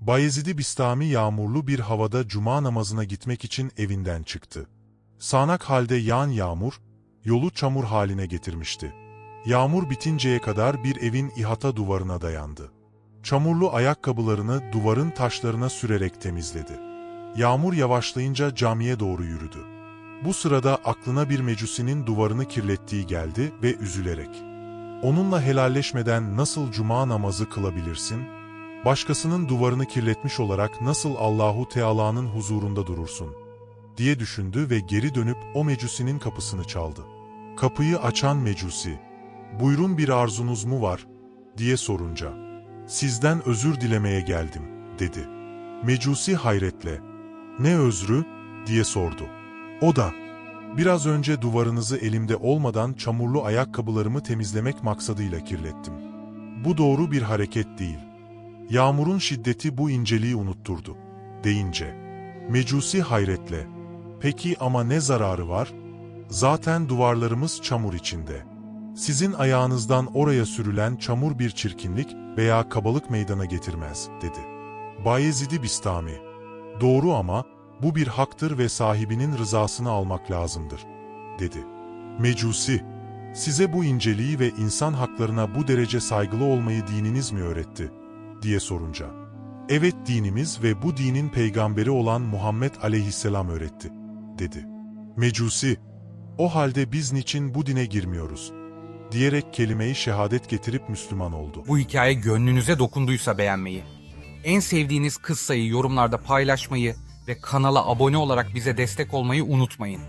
Bayezid-i Bistami yağmurlu bir havada cuma namazına gitmek için evinden çıktı. Sağanak halde yağan yağmur, yolu çamur haline getirmişti. Yağmur bitinceye kadar bir evin ihata duvarına dayandı. Çamurlu ayakkabılarını duvarın taşlarına sürerek temizledi. Yağmur yavaşlayınca camiye doğru yürüdü. Bu sırada aklına bir mecusinin duvarını kirlettiği geldi ve üzülerek, ''Onunla helalleşmeden nasıl cuma namazı kılabilirsin? Başkasının duvarını kirletmiş olarak nasıl Allahu Teala'nın huzurunda durursun?'' diye düşündü ve geri dönüp o mecusinin kapısını çaldı. Kapıyı açan mecusi, ''Buyurun bir arzunuz mu var?'' diye sorunca, ''Sizden özür dilemeye geldim.'' dedi. Mecusi hayretle, ''Ne özrü?'' diye sordu. O da, ''Biraz önce duvarınızı elimde olmadan çamurlu ayakkabılarımı temizlemek maksadıyla kirlettim. Bu doğru bir hareket değil. Yağmurun şiddeti bu inceliği unutturdu.'' deyince, Mecusi hayretle, ''Peki ama ne zararı var? Zaten duvarlarımız çamur içinde. Sizin ayağınızdan oraya sürülen çamur bir çirkinlik veya kabalık meydana getirmez.'' dedi. Bayezid-i Bistami, ''Doğru ama bu bir haktır ve sahibinin rızasını almak lazımdır.'' dedi. Mecusi, ''Size bu inceliği ve insan haklarına bu derece saygılı olmayı dininiz mi öğretti?'' Diye sorunca, ''Evet dinimiz ve bu dinin peygamberi olan Muhammed aleyhisselam öğretti.'' dedi. Mecusi, ''O halde biz niçin bu dine girmiyoruz?'' diyerek kelimeyi şehadet getirip Müslüman oldu. Bu hikaye gönlünüze dokunduysa beğenmeyi, en sevdiğiniz kıssayı yorumlarda paylaşmayı ve kanala abone olarak bize destek olmayı unutmayın.